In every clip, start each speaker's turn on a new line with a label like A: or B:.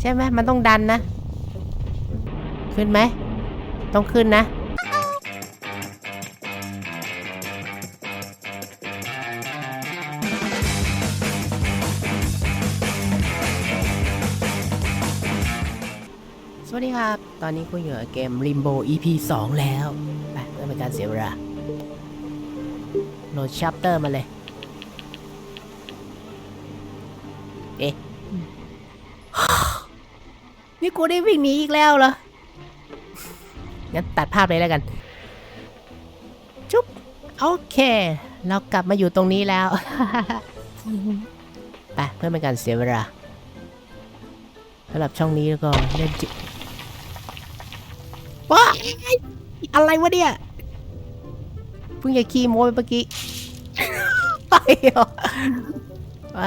A: ใช่ไหมมันต้องดันนะ ขึ้นไหม ต้องขึ้นนะ สวัสดีครับ ตอนนี้คุณอยู่กับเกม Limbo EP 2 แล้ว ไปเพื่อเป็นการเสียเวลาโหลดชัปเตอร์มาเลย เอ๊ะนี่กูได้วิ่งหนีอีกแล้วเหรอ งั้นตัดภาพเลยแล้วกัน จุ๊บ โอเค เรากลับมาอยู่ตรงนี้แล้ว ไปเพื่อเป็นการเสียเวลาสำหรับช่องนี้แล้วก็เล่นจิว้ายอะไรวะเนี่ย เพิ่งจะขี้โม้ไปเมื่อกี้ ไปเหรอไป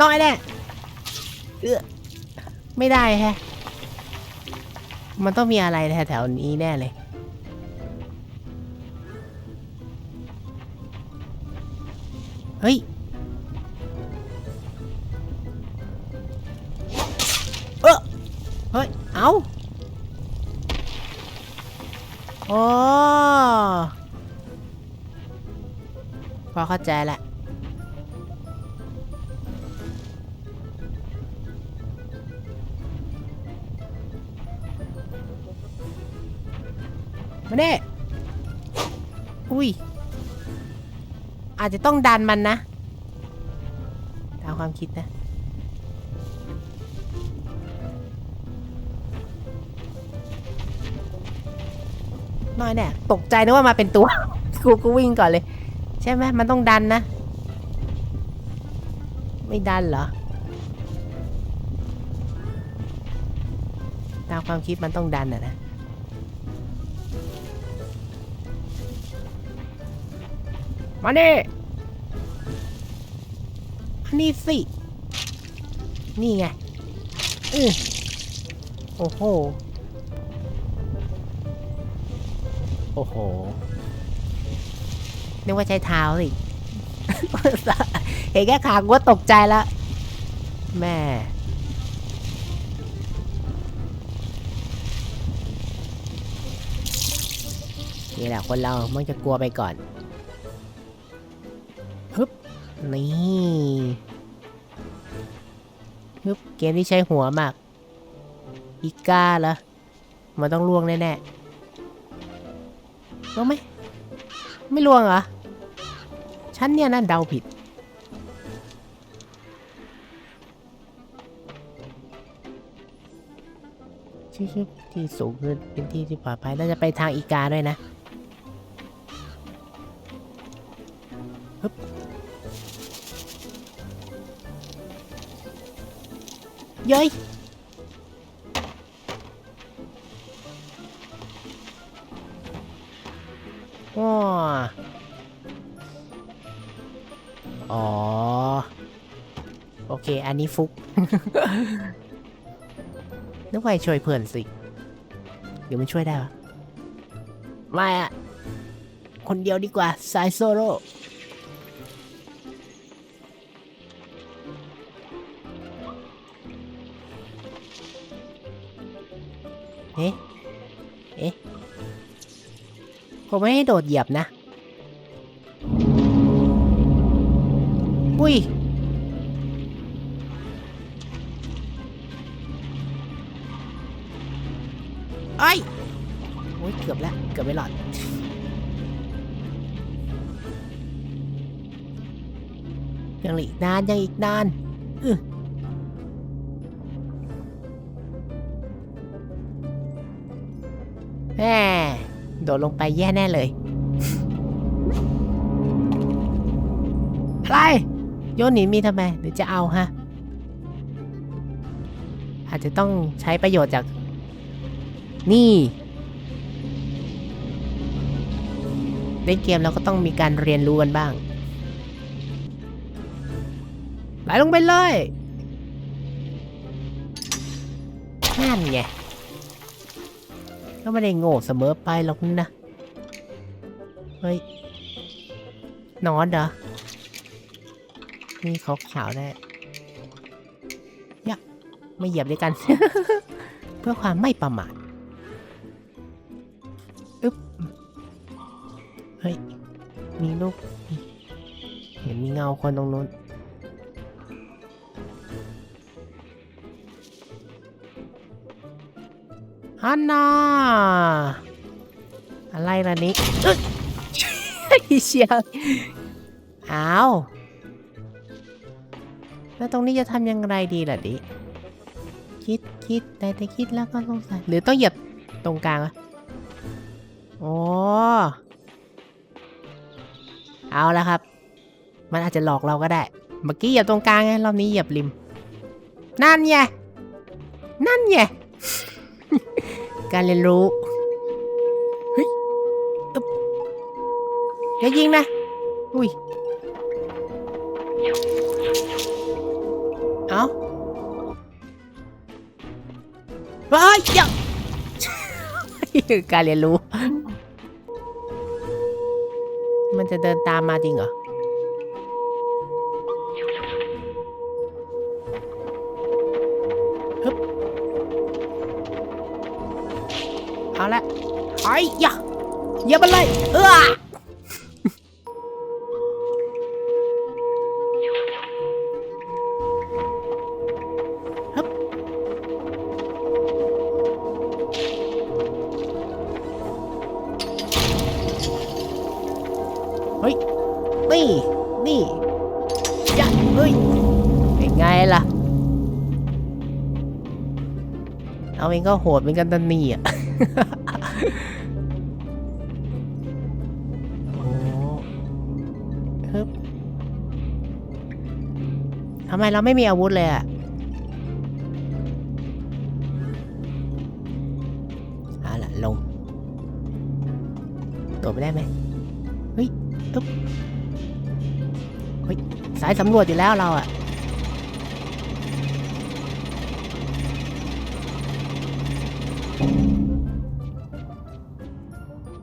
A: น้อยแน่เออไม่ได้แฮะ มันต้องมีอะไรแถวๆนี้แน่เลย เฮ้ย เออเฮ้ย เอาอ๋อพอเข้าใจละ มาเน่อุ้ย อาจจะต้องดันมันนะตามความคิดนะ น้อยเนี่ยตกใจนึกว่ามาเป็นตัว กูกูวิ่งก่อนเลย ใช่ไหมมันต้องดันนะ ไม่ดันเหรอ ตามความคิดมันต้องดันอะนะ มานี่มานี่สิ นี่ไงอือโอ้โห โอ้โห นึกว่าใช้เท้าสิ เห็นแค่ขากูก็ตกใจแล้ว แม่นี่แหละคนเรามักจะกลัวไปก่อนฮึบ นี่ฮึบเกมที่ใช้หัวมาก อีกาเหรอมันต้องล่วงแน่ๆล่วงไหม ไม่ล่วงเหรอ ฉันเนี่ยนั่นเดาผิด ชิบๆที่สูงขึ้นเป็นที่ที่ปลอดภัยน่าจะไปทางอีกาด้วยนะ เย้ยว้าอ๋อ โอเค อันนี้ฟุก นึกว่าช่วยเพื่อนสิ เดี๋ยวมันช่วยได้ปะไม่อะคนเดียวดีกว่า สายโซโล่ เอ๊ะ เอ๊ะ ผมไม่ให้โดดเหยียบนะ อุ้ย ไอ้โอ้ยเกือบแล้ว เกือบไม่หลอดยังอีกนานยังอีกนานอื้อ โดดลงไปแย่แน่เลย อะไร โยนหนีมีทำไมหรือจะเอาฮะ อาจจะต้องใช้ประโยชน์จาก นี่ เล่นเกมเราก็ต้องมีการเรียนรู้กันบ้าง ไหลลงไปเลยนั่นไง ก็ไม่ได้โง่เสมอไปหรอกนะ เฮ้ย นอนเหรอมีขาวได้วยยะไม่เหยียบด้วยกัน เพื่อความไม่ประมาทอึ๊บ เฮ้ย มีลูก เห็นมีเงาคนตรงนู้น ฮันนาอะไรล่ะนี่เอ้ยเชียวอ้าวแล้วตรงนี้จะทำยังไงดีล่ะดิ คิดคิดแต่แต่คิดแล้วก็สงสัยหรือต้องเหยียบตรงกลางอะโอ้เอาละครับ มันอาจจะหลอกเราก็ได้ เมื่อกี้เหยียบตรงกลางไงรอบนี้เหยียบริม นั่นไงนั่นไง การเรียนรู้เฮ้ยอึ๊บอย่ายิงนะ อุ้ย เอาเฮ้ยอย่าการเรียนรู้ มันจะเดินตามมาจริงเหรอ อ้ยะอย่ามันเลย เออฮึบเฮ้ย นี่ นี่ยะเฮ้ย เป็นไงล่ะ เอาเองก็โหดเหมือนกันตันนี่อะำไมเราไม่มีอาวุธเลยอะเอาละลงโดดไปได้ไหมเฮ้ยอึ๊บเฮ้ย สายสำรวจอยู่แล้วเราอะ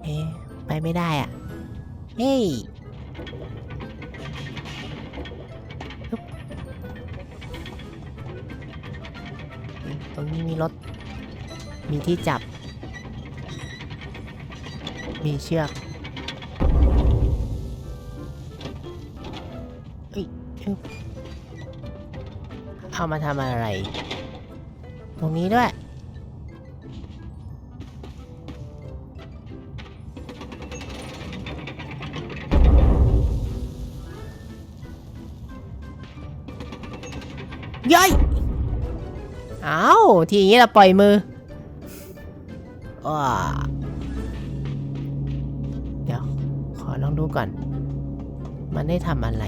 A: เอ๊ไปไม่ได้อะเฮ้ย ตรงนี้มีรถ มีที่จับ มีเชือกเอ้ยเอามาทำอะไร ตรงนี้ด้วย ทีอย่างนี้เราปล่อยมือว้าเดี๋ยว ขอลองดูก่อน มันได้ทำอะไร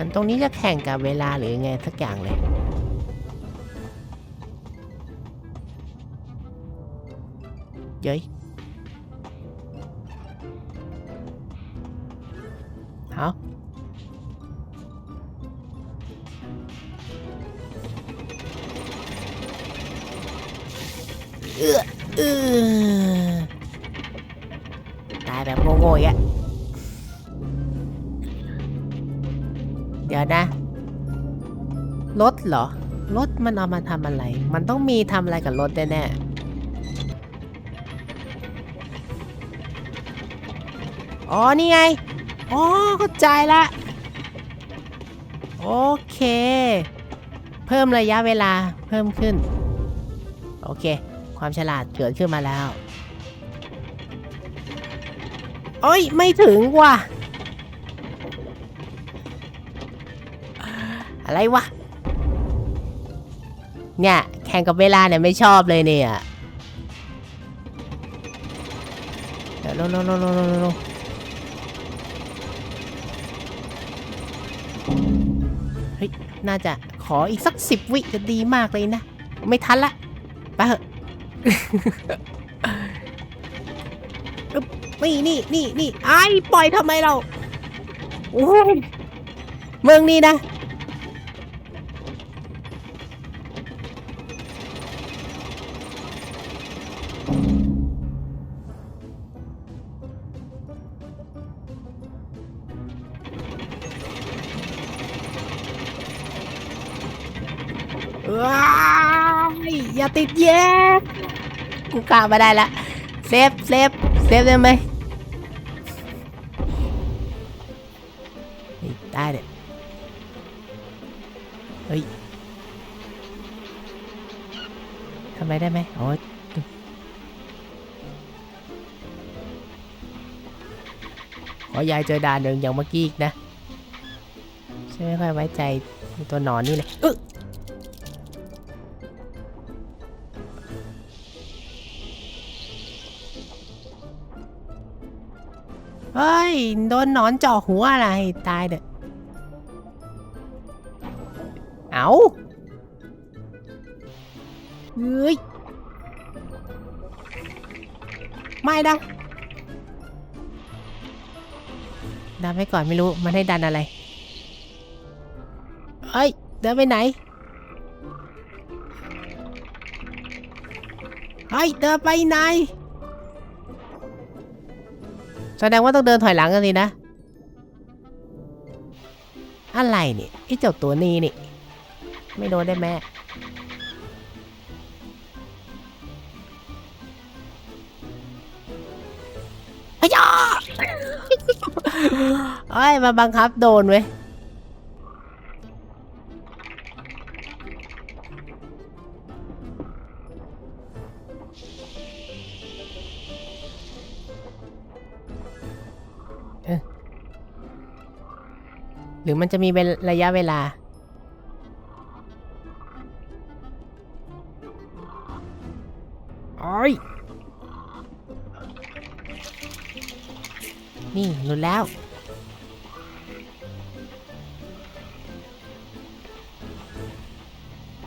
A: มือนตรงนี้จะแข่งกับเวลาหรือไงสักอย่างเลยเย้ยเอาเออเออตายแบบโง่ๆอีกอะ เดี๋ยวนะรถเหรอรถมันเอามาทำอะไร มันต้องมีทำอะไรกับรถแน่ๆอ๋อ นี่ไง อ๋อ เข้าใจละ โอเค เพิ่มระยะเวลาเพิ่มขึ้น โอเค ความฉลาดเกิดขึ้นมาแล้ว โอ้ย ไม่ถึงว่ะ อะไรวะ เนี่ยแข่งกับเวลาเนี่ยไม่ชอบเลยเนี่ยเดี๋ยวเร็วเร็วเร็วเร็วเร็วเร็วเฮ้ย น่าจะขออีกสักสิบวิจะดีมากเลยนะ ไม่ทันละ ไปเถอะอึ๊บนี่นี่นี่นี่ไอ้ายปล่อยทำไมเราโอ้ยเมืองนี้นะ ติดแย่กูกล้ามาได้ละเซฟเซฟเซฟได้ไหมได้เลยเฮ้ยทำอะไรได้ไหมโอ้ยขอยายเจอด่านหนึ่งอย่างเมื่อกี้อีกนะฉันไม่ค่อยไว้ใจตัวหนอนนี่เลยอึ๊ะ ยโดนหนอนเจาะหัวอะไรตายเด้อเอาเฮ้ยไม่ดังดันไปก่อนไม่รู้มันให้ดันอะไรเฮ้ยเดินไปไหนเฮ้ยเดินไปไหน แสดงว่าต้องเดินถอยหลังกันสินะ อะไรเนี่ยไอ้เจ้าตัวนี้นี่ ไม่โดนได้ไหมอ้ยาไอ้ยมาบังคับโดนเว้ย รือมันจะมีเป็นระยะเวลา โอ้ย นี่หลุดแล้ว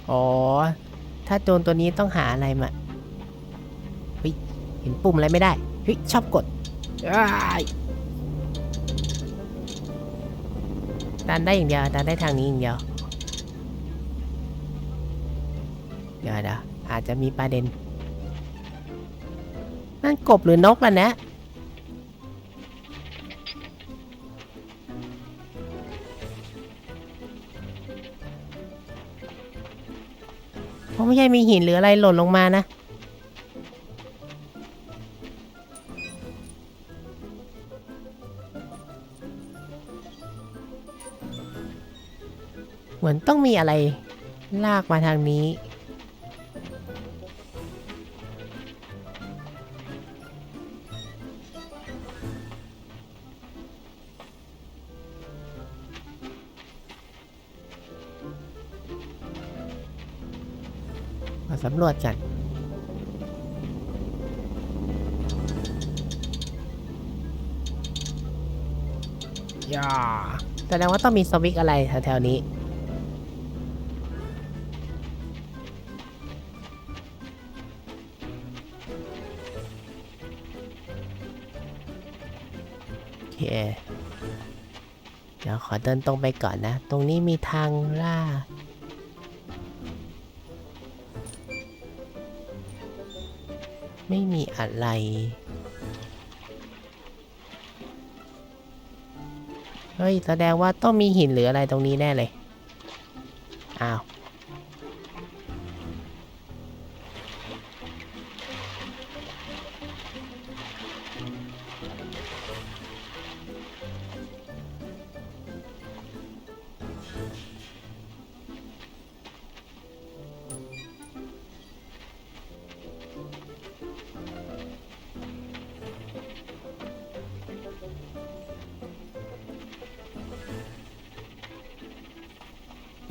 A: อ๋อ ถ้าโจรตัวนี้ต้องหาอะไรมาเฮ้ย เห็นปุ่มอะไรไม่ได้ เฮ้ย ชอบกดอ้าย ดันได้อย่างเดียวดันได้ทางนี้อย่างเดียวเดี๋ยวเดี๋ยวอาจจะมีประเด็น นั่นกบหรือนกล่ะนะ เพราะไม่ใช่มีหินหรืออะไรหล่นลงมานะ อนต้องมีอะไรลากมาทางนี้ มาสำรวจกันย่าแสดงว่าต้องมีสวิกอะไรแถวๆนี้ โอเคเดี๋ยวขอเดินตรงไปก่อนนะ ตรงนี้มีทางล่าไม่มีอะไร เฮ้ย แสดงว่าต้องมีหินหรืออะไรตรงนี้แน่เลย อ้าว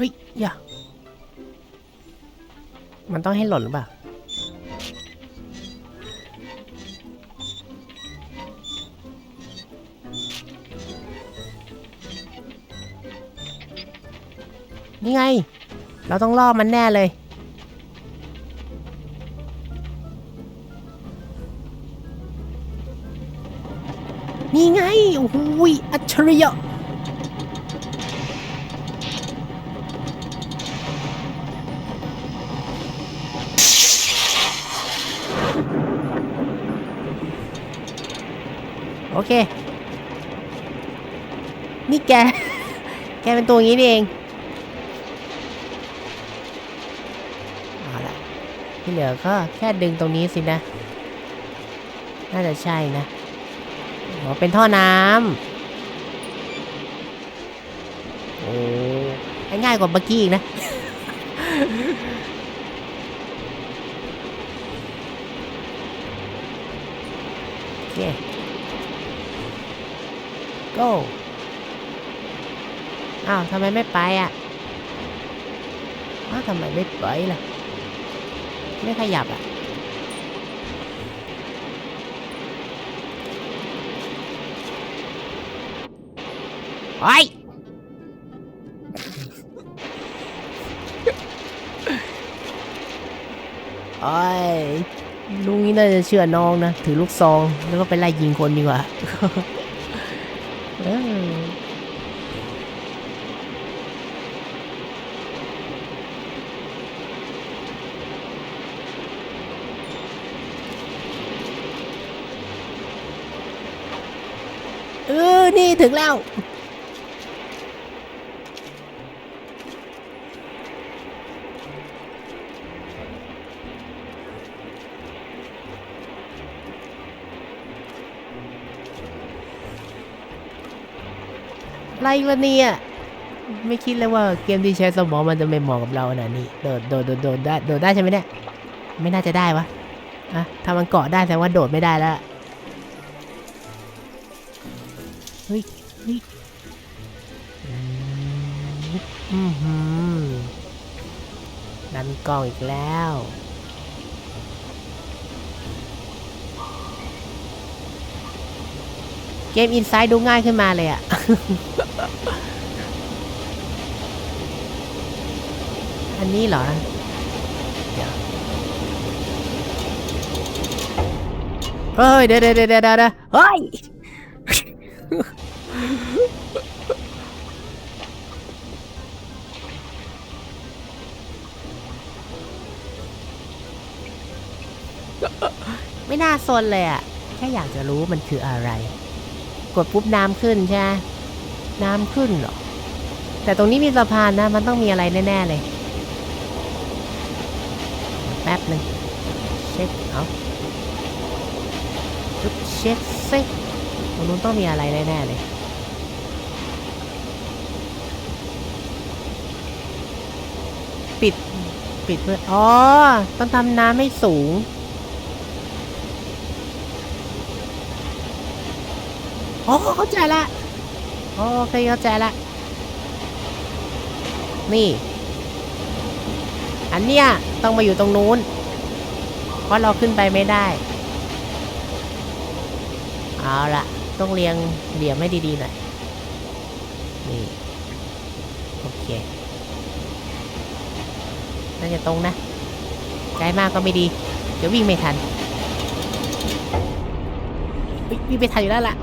A: เฮ้ยอย่ามันต้องให้หล่นหรือเปล่า นี่ไง เราต้องล่อมันแน่เลย นี่ไง โอ้ยอัจฉริยะ นี่แก แกเป็นตัวงนี้นี่เองเอาละที่เหลือก็แค่ดึงตรงนี้สินะ น่าจะใช่นะอ๋อเป็นท่อน้ำโอ้ง่ายกว่าเมื่อกี้อีกนะ โอเค go อ้าวทำไมไม่ไปอะอ้าวทำไมไม่ไปล่ะ ไม่ขยับอะไอ้ยไอ้ยลุงนี่น่าจะเชื่อน้องนะ ถือลูกซอง แล้วก็ไปไล่ยิงคนดีกว่า เออเออ นี่ ถึงแล้ว ไรละเนี่ย ไม่คิดเลยว่าเกมที่ใช้สมองมันจะไม่เหมาะกับเราขนาดนี้ โดด โดด โดด โดดได้ โดดได้ใช่ไหมเนี่ย ไม่น่าจะได้วะอะถ้ามันเกาะได้แสดงว่าโดดไม่ได้แล้ว อืมอื้อหือดันกล้องอีกแล้ว เกมอินไซด์ดูง่ายขึ้นมาเลยอะอันนี้เหรอเฮ้ยเดี๋ยวเดี๋ยวเดี๋ยวเดี๋ยวเดี๋ยวเฮ้ย ไม่น่าซนเลยอะแค่อยากจะรู้มันคืออะไร กดปุ๊บน้ำขึ้นใช่ไหมน้ำขึ้นเหรอ แต่ตรงนี้มีสะพานนะ มันต้องมีอะไรแน่ ๆ เลย แป๊บหนึ่งเช็คเอาปึ๊บเช็คซิตรงนู้นต้องมีอะไรแน่ ๆ เลยปิด ปิดเพื่ออ๋อ ต้องทำน้ำให้สูง อ๋อเข้าใจละโอเคเข้าใจละ นี่ อันเนี้ยต้องมาอยู่ตรงนู้น เพราะเราขึ้นไปไม่ได้ เอาละต้องเรียงเหลี่ยมให้ดีๆหน่อย นี่ โอเค น่าจะตรงนะไกลมากก็ไม่ดี เดี๋ยววิ่งไม่ทัน วิ่งไม่ทันอยู่แล้วล่ะ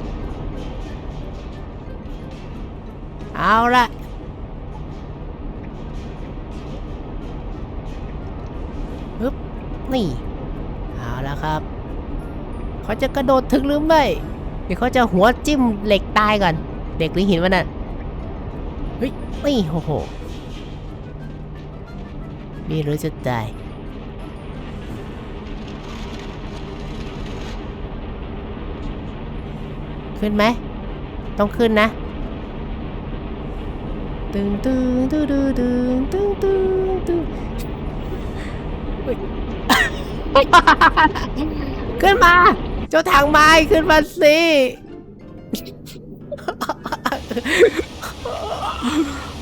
A: เอาละปึ๊บนี่ เอาละครับ เขาจะกระโดดถึงหรือไม่เดี๋ยวเขาจะหัวจิ้มเหล็กตายก่อน เด็กหรือหินวะน่ะเฮ้ยนี่โอ้โหนี่หรือจะตายขึ้นไหม ต้องขึ้นนะ ตึงตึงตึงตึงตึงตึงตึงตึงขึ้นมา เจ้าทางไม้ขึ้นมาสิ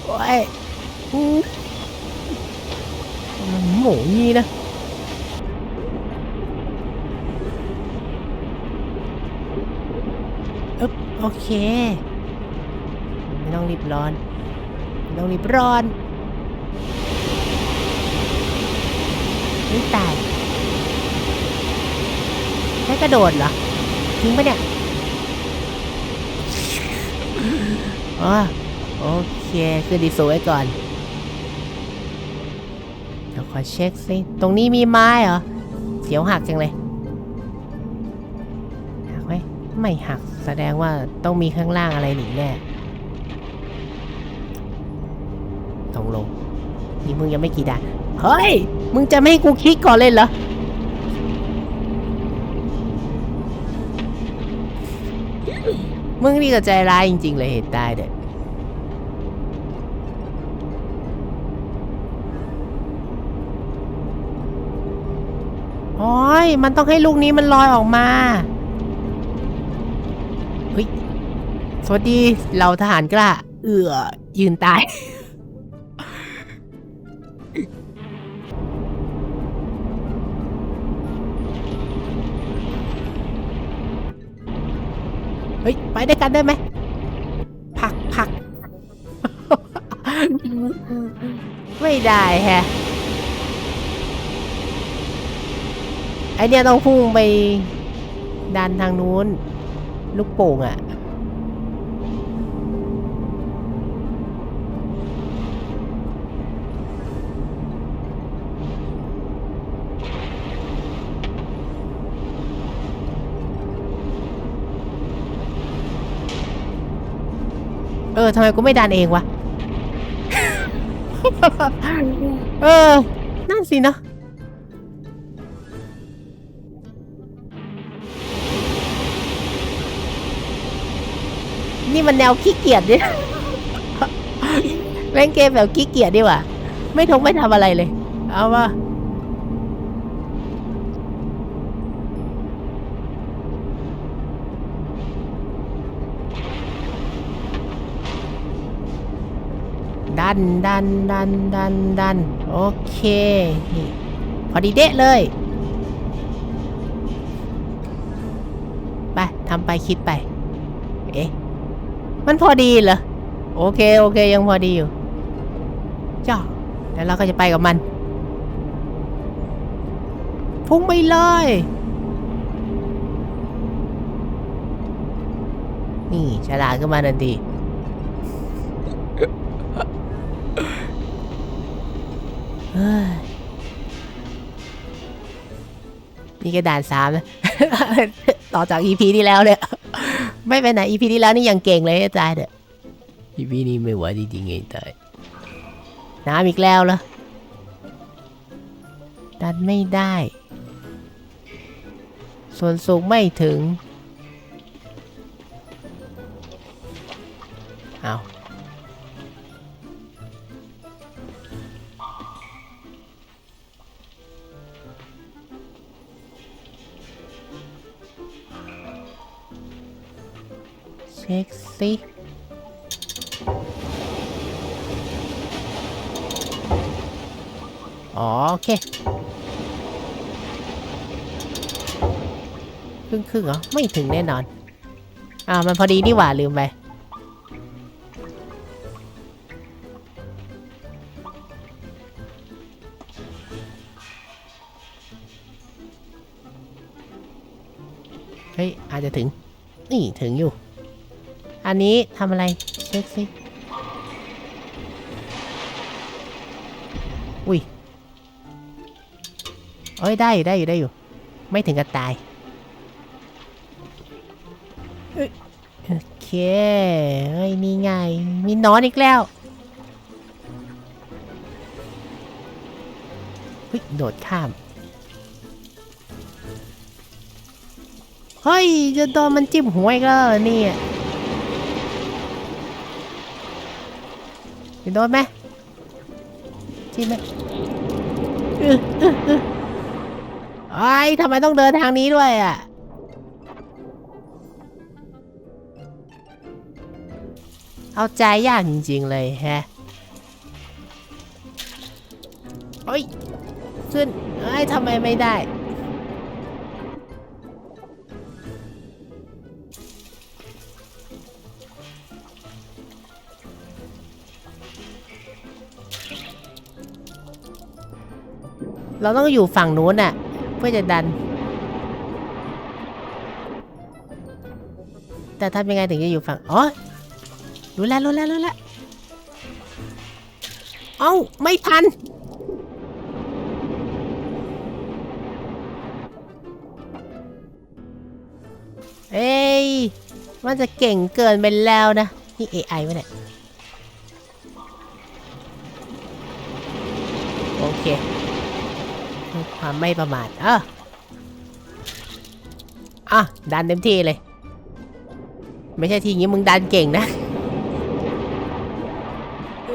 A: โอ้ยหมูงี้นะอึ๊บโอเค ไม่ต้องรีบร้อน ลงลิบรอนนี่แต่ยแค่กระโดดเหรอ ทิ้งไปเนี่ยอ๋อโอเคคือดีสูไว้ก่อน เดี๋ยวขอเช็คสิ ตรงนี้มีไม้เหรอ เสียวหักจังเลยหักไหมไม่หักแสดงว่าต้องมีข้างล่างอะไรหนีแน่ ลง นี่มึงยังไม่กี่ด่านเฮ้ย มึงจะไม่ให้กูคลิกก่อนเลยเหรอมึงนี่ก็ใจร้ายจริง ๆ เลยเหตุตายเด็ดโอ้ย มันต้องให้ลูกนี้มันลอยออกมา เฮ้ย สวัสดี เราทหารกล้า เอือยืนตาย ฮ้ยไปด้วยกันได้ไหมผลักผลัก ไม่ได้แฮะไอเนี่ยต้องพุ่งไปดันทางนู้น ลูกโป่งอะ่ะ ออทำไมกูไม่ดันเองวะ เออ นั่นสิเนาะนี่มันแนวขี้เกียจดิเล่นเกมแบบขี้เกียจดีกว่าไม่ทงไม่ทำอะไรเลย เอาว่า ดันดันดันดันดันโอเคพอดีเดะเลย ไปทำไปคิดไป เอ๊ะ มันพอดีเหรอ โอเค โอเค ยังพอดีอยู่จ้าแล้วเราก็จะไปกับมัน พุ่งไปเลยนี่ฉลาดขึ้นมาทันที เฮ้ย นี่กระดานสามนะต่อจาก EP ที่แล้วเนี่ยไม่เป็นไหน EP ที่แล้วนี่ยังเก่งเลยอาจารย์เด้อ EP นี้ไม่ไหวจริงๆไงตายน้ำอีกแล้วเหรอดันไม่ได้ ส่วนสูงไม่ถึง ช็คสิโอเค ครึ่งครึ่งเหรอ ไม่ถึงแน่นอน อ่ามันพอดีนี่หว่า ลืมไป เฮ้ย อาจจะถึง นี่ถึงอยู่ อันนี้ทำอะไร เช็คสิ อุ้ยเอ้ยได้อยู่ได้อยู่ได้อยู่ ไม่ถึงกับตายเอ้ยโอเคเฮ้ยนี่ไง มีนอนอีกแล้วเฮ้ยโดดข้าม เฮ้ยจะโดนมันจิ้มหัวอีกแล้วเนี่ย จะโดนไหมจิ้มไหมอื้ออื้ออื้อไอ้ยทำไมต้องเดินทางนี้ด้วยอะเอาใจยากจริงๆเลยแฮะเฮ้ยขึ้นเอ้ยทำไมไม่ได้ เราต้องอยู่ฝั่งนู้นน่ะ เพื่อจะดัน แต่ทำยังไงถึงจะอยู่ฝั่ง อ๋อ รู้แล้วรู้แล้วรู้แล้ว เอ้า ไม่ทัน เอ้ย มันจะเก่งเกินไปแล้วนะ นี่ AI วะเนี่ย ความไม่ประมาทอะอะดันเต็มที่เลย ไม่ใช่ทีงี้มึงดันเก่งนะเอ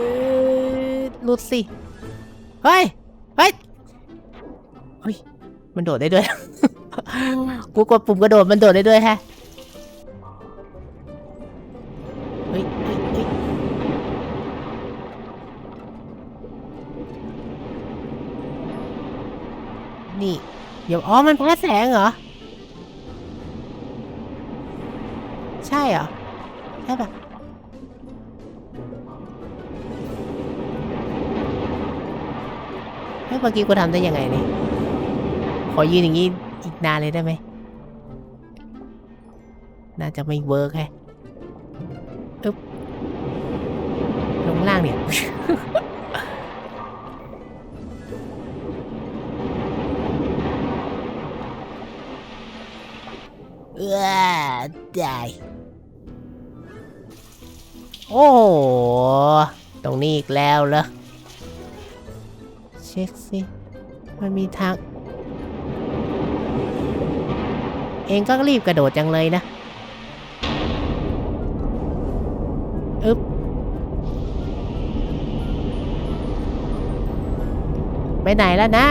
A: อหลุดสิ เฮ้ย เฮ้ย เฮ้ย มันโดดได้ด้วย กูกดปุ่มกระโดดมันโดดได้ด้วยแฮะ เดี๋ยวอ๋อมันแพ้แสงเหรอ ใช่เหรอ ใช่ปะเมื่อกี้กูทำได้ยังไงนี่ ขอยืนอย่างนี้อีกนานเลยได้ไหม น่าจะไม่เวิร์กแฮะอึ๊บลงล่างเนี่ย เออได้โอ้โหตรงนี้อีกแล้วเหรอ เช็คสิ มันมีทาง เองก็รีบกระโดดจังเลยนะ อึ๊บไปไหนแล้วนะ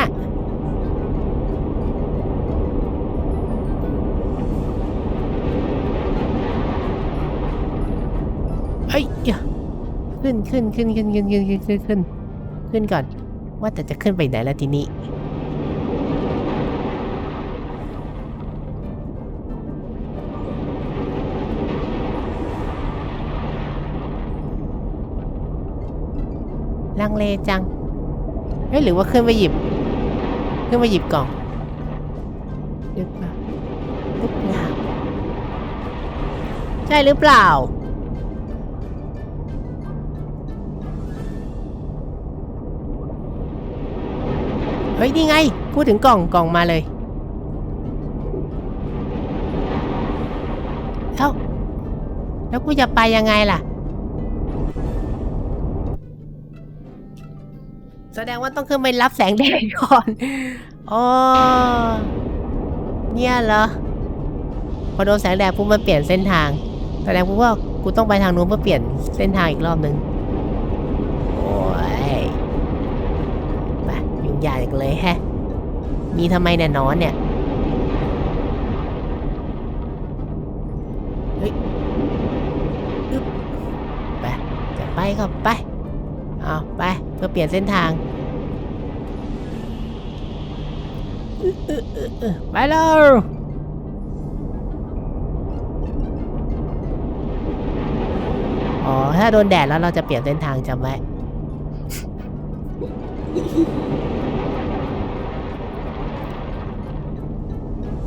A: ขึ้นขึ้นขึ้นขึ้นขึ้นขึ้นขึ้นขึ้นขึ้นขึ้นก่อน ว่าแต่จะขึ้นไปไหนแล้วทีนี้ ลังเลจังเฮ้ยหรือว่าขึ้นไปหยิบ ขึ้นไปหยิบกล่องหรือเปล่าหรือเปล่าใช่หรือเปล่า ฮ้ยนี่ไง พูดถึงกล่องกล่องมาเลยเอ้าแล้วกูจะไปยังไงล่ะ แสดงว่าต้องขึ้นไปรับแสงแดดก่อนอ๋อเนี่ยเหรอพอโดนแสงแดดปุ๊บมันเปลี่ยนเส้นทาง แสดงว่ากูต้องไปทางนู้นเพื่อเปลี่ยนเส้นทางอีกรอบหนึ่งโอ้ย ไป ยุ่เลยแฮะ มีทำไมเนี่ยนอนเนี่ย เฮ้ยไปจะไปก็ไป เอาไปเพื่อเปลี่ยนเส้นทางไปแล้วอ๋อ ถ้าโดนแดดแล้วเราจะเปลี่ยนเส้นทางจำไว้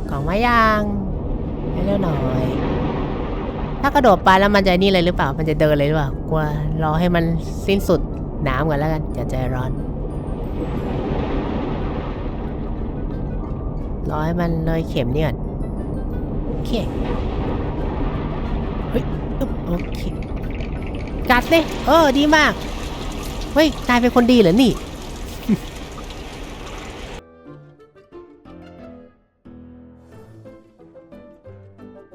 A: กล่องไม้ยางเร็วหน่อย ถ้ากระโดดไปแล้วมันจะนี่เลยหรือเปล่า มันจะเดินเลยหรือเปล่า กลัวรอให้มันสิ้นสุดน้ำก่อนแล้วกันอย่าใจร้อน รอให้มันเลยเข็มนี่ก่อนโอเค เฮ้ยอึ๊บโอเค กัดเลยเออ ดีมาก เฮ้ยกลายเป็นคนดีเหรอนี่